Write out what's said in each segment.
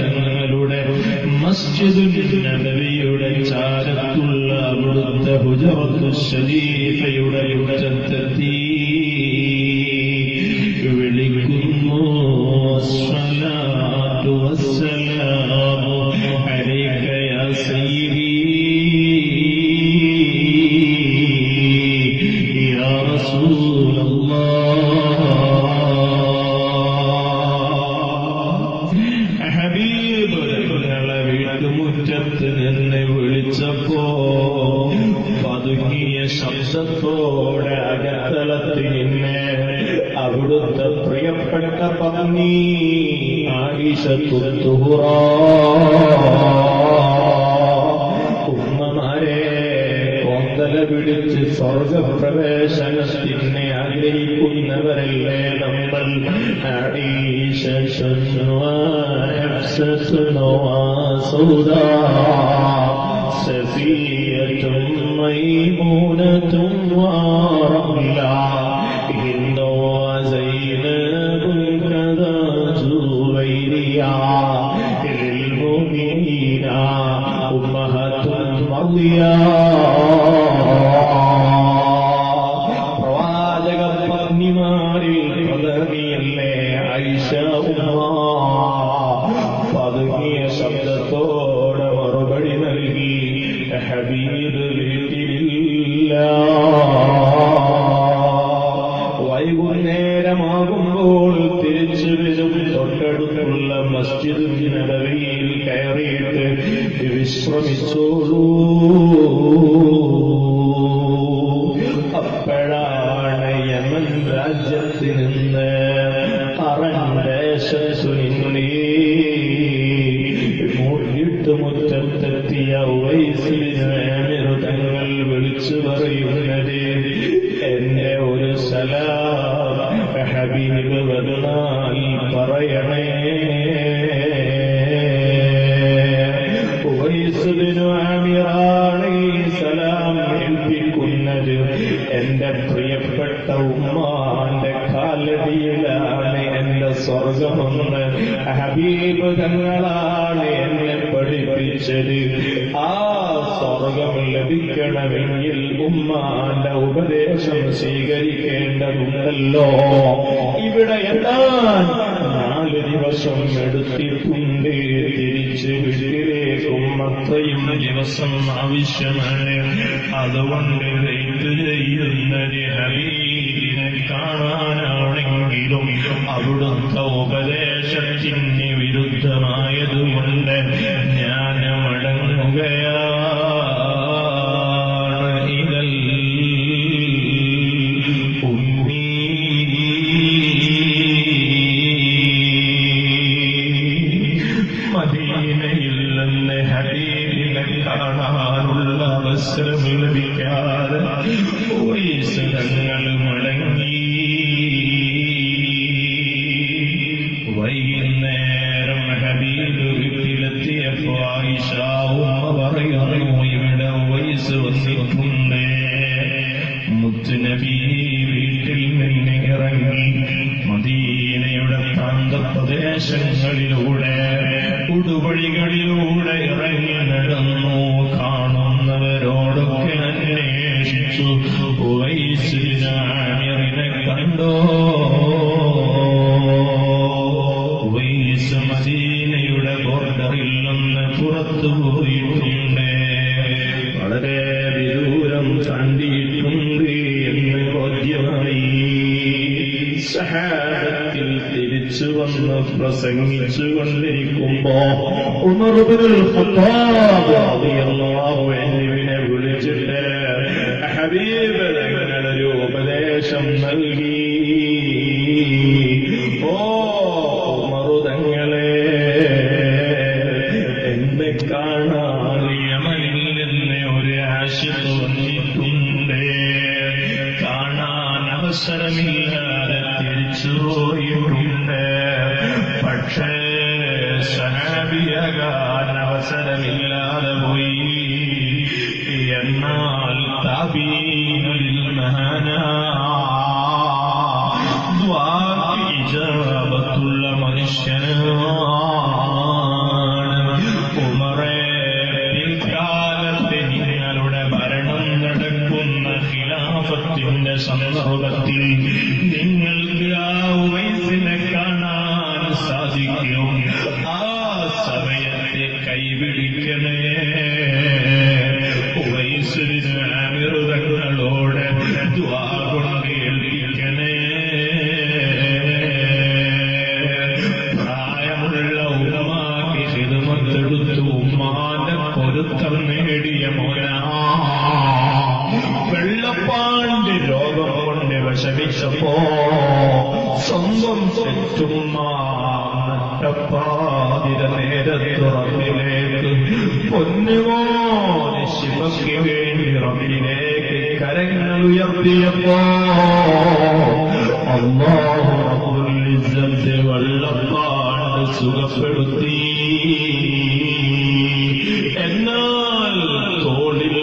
തങ്ങളുടെ മസ്ജിദ് നബവിയുടെ ചാരത്തുള്ള അവിടുത്തെ ഹുജറത്ത് ഷരീഫയുടെ മുറ്റത്തെത്തി ആയിഷ തുറ ഉമ്മമാരെ കോന്തല പിടിച്ച് സ്വർഗപ്രവേശനത്തിനെ ആഗ്രഹിക്കുന്നവരല്ലേ നമ്മൾ സഫിയത്തും മൈമൂനത്തും ويس സ്വീകരിക്കേണ്ടതുണ്ടല്ലോ ഇവിടെ എത്താൻ നാല് ദിവസം എടുത്തിട്ടുണ്ട്. തിരിച്ച് വീട്ടിലേക്കും അത്രയും ദിവസം ആവശ്യമാണ്. അതുകൊണ്ട് വെയിറ്റ് ഹബീബിനെ കാണാനാണെങ്കിലും അവിടുത്തെ ഉപദേശത്തിന് വൈകുന്നേരം വീട്ടിൽ നിന്ന് ഇറങ്ങി മദീനയുടെ പ്രാന്തപ്രദേശങ്ങളിലൂടെ ഇറങ്ങി നടന്നു. അന്വേഷിച്ചു. വയസ്സിനാമിറിനെ കണ്ടോ. പ്രസംഗിച്ചു കൊണ്ടിരിക്കുമ്പോ അൻഹുവിനെ വിളിച്ചിട്ട് ഹബീബ് തങ്ങളൊരു ഉപദേശം നൽകി. ഓ മറുതങ്ങളെ ഒരു കാണാൻ സഹാബിയാകാൻ അവസരമില്ലാതെ പൊന്നുമോന് ശിവയ്ക്ക് വേണ്ടി റബ്ബിലേക്ക് കരങ്ങൾ ഉയർത്തിയപ്പോ അള്ളാഹു റബ്ബുൽ ഇസ്സത്ത് സുഖപ്പെടുത്തി. എന്നാൽ തോളിൽ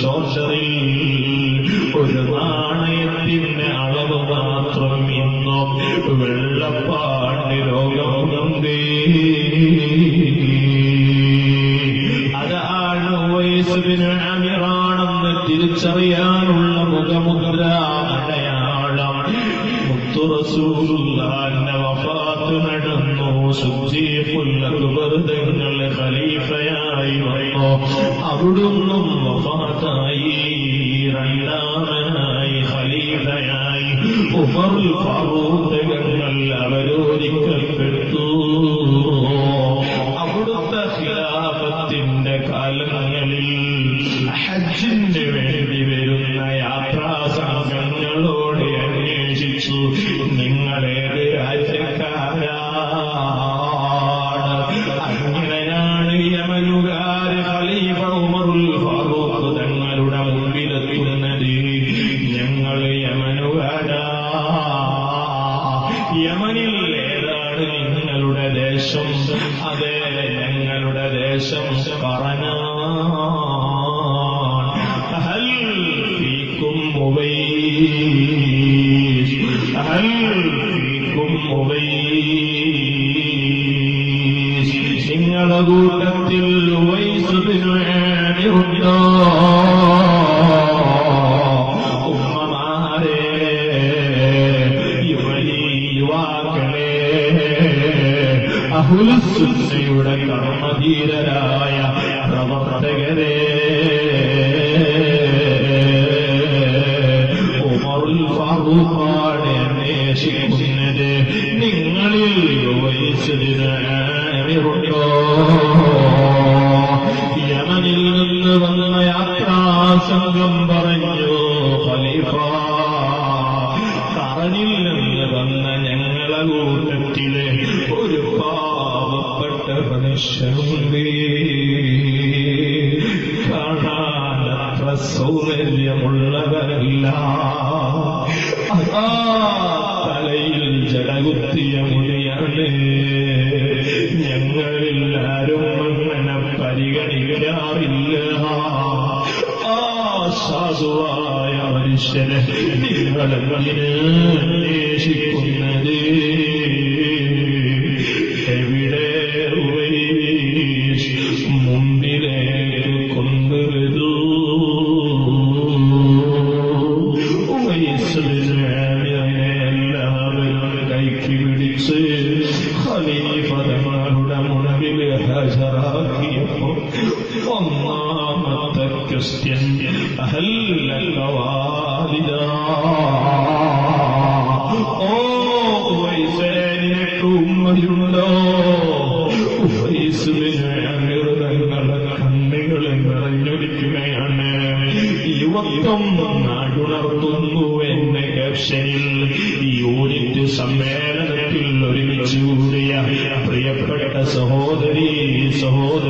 ശോഷറിൽ ഒരു നാണയത്തിന്റെ മാത്രം ഇന്നും രോഗമുണ്ടേ അതാണ് അവിടുന്നും വഫാത്തായി രണ്ടാമനായി ഖലീഫയായി ഉമറുൽ ഫാറൂഖങ്ങൾ അവരോധിക്കപ്പെട്ടു هل فيكم مبيش നിങ്ങളുടെ കൂട്ടത്തിൽ വയസ്സുണ്ടോ ഉമ്മമാരെ യുവതി യുവാക്കളെ അഹുലുസുന്നയുടെ കർമ്മധീരരായ പ്രവർത്തകരെ ഫാറൂഖാണ് നിങ്ങളിൽ വയസ്സിനുണ്ടോ യമനിൽ നിന്ന് വന്ന യാത്രാ സംഘം പറഞ്ഞു ഖലീഫ കറനിൽ നിന്ന് വന്ന ഞങ്ങളെ കൂട്ടത്തിലെ ഒരു പാവപ്പെട്ട മനുഷ്യനുണ്ട്. അങ്ങനെ പരിഗണിക്കാറില്ല ആ സാധുവായ മനുഷ്യനെ നിങ്ങളെ അന്വേഷിക്കുന്നത്? കണ്ണുകൾ നിറഞ്ഞൊലിക്കുകയാണ് യുവത്വം നാടുണർത്തുന്നു എന്ന ക്യാപ്ഷനിൽ യൂണിറ്റ് സമ്മേളനത്തിൽ ഒരുമിച്ച് കൂടിയ പ്രിയപ്പെട്ട സഹോദരി സഹോദരങ്ങളെ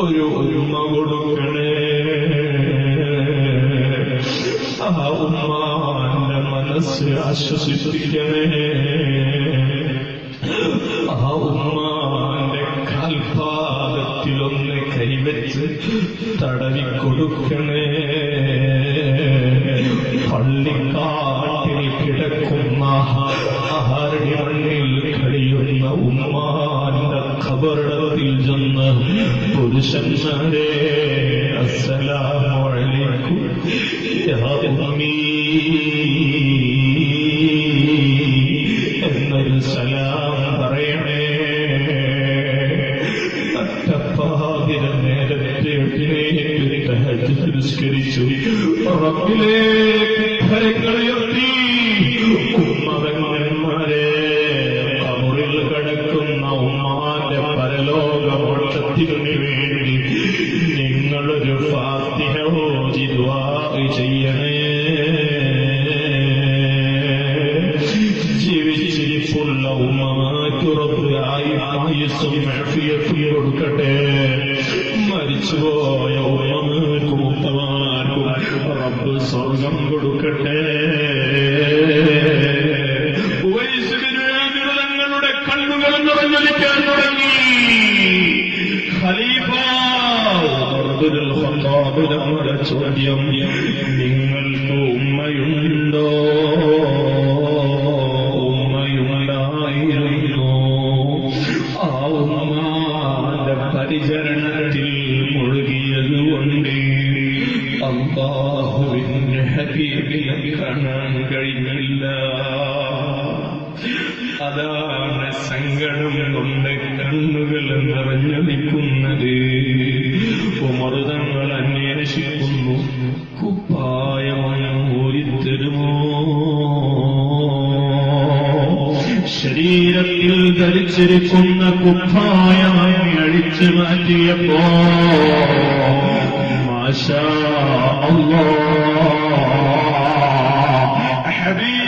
ഒരു ഉമ്മ കൊടുക്കണേ മനസ്സ് ആശ്വസിപ്പിക്കണേ. ആ ഉമ്മാന്റെ കാൽപാദത്തിലൊന്ന് കൈവച്ച് തടവിക്കൊടുക്കണേ. പള്ളിക്കാട്ടിൽ കിടക്കുന്ന ആഹാരടി മണ്ണിൽ കഴിയുന്ന ഉമ്മാന്റെ ചെന്ന് പുരുഷന്മാരെ അസ്സലാമലൈക്കും മോക്ഷത്തിന് വേണ്ടി നിങ്ങളൊരു ഫാത്തിഹ ദുആ ചെയ്യണേ. ജീവിച്ചിരിപ്പുള്ള ഉമ്മമാർക്ക് റബ്ബ് ആയുസ്സും ആഫിയത്തും കൊടുക്കട്ടെ. മരിച്ചുപോയ ഉമ്മമാർക്കും ഉപ്പമാർക്കും റബ്ബ് സ്വർഗം കൊടുക്കട്ടെ. അള്ളാഹുവിന്റെ ഹബീബിനെ കാണാൻ കഴിഞ്ഞില്ല അതാണ് സങ്കടം കൊണ്ട് കണ്ണുകൾ നിറഞ്ഞു നിൽക്കുന്നത്. ഉമർതങ്ങൾ അന്വേഷിക്കുന്നു. കുപ്പായമനം ഊരിത്തരുമോ? ശരീരത്തിൽ ധരിച്ചിരിക്കുന്ന കുപ്പായമായി അഴിച്ചു മാറ്റിയപ്പോ മാഷാ അല്ലാഹ് ഹബീബ് പറഞ്ഞ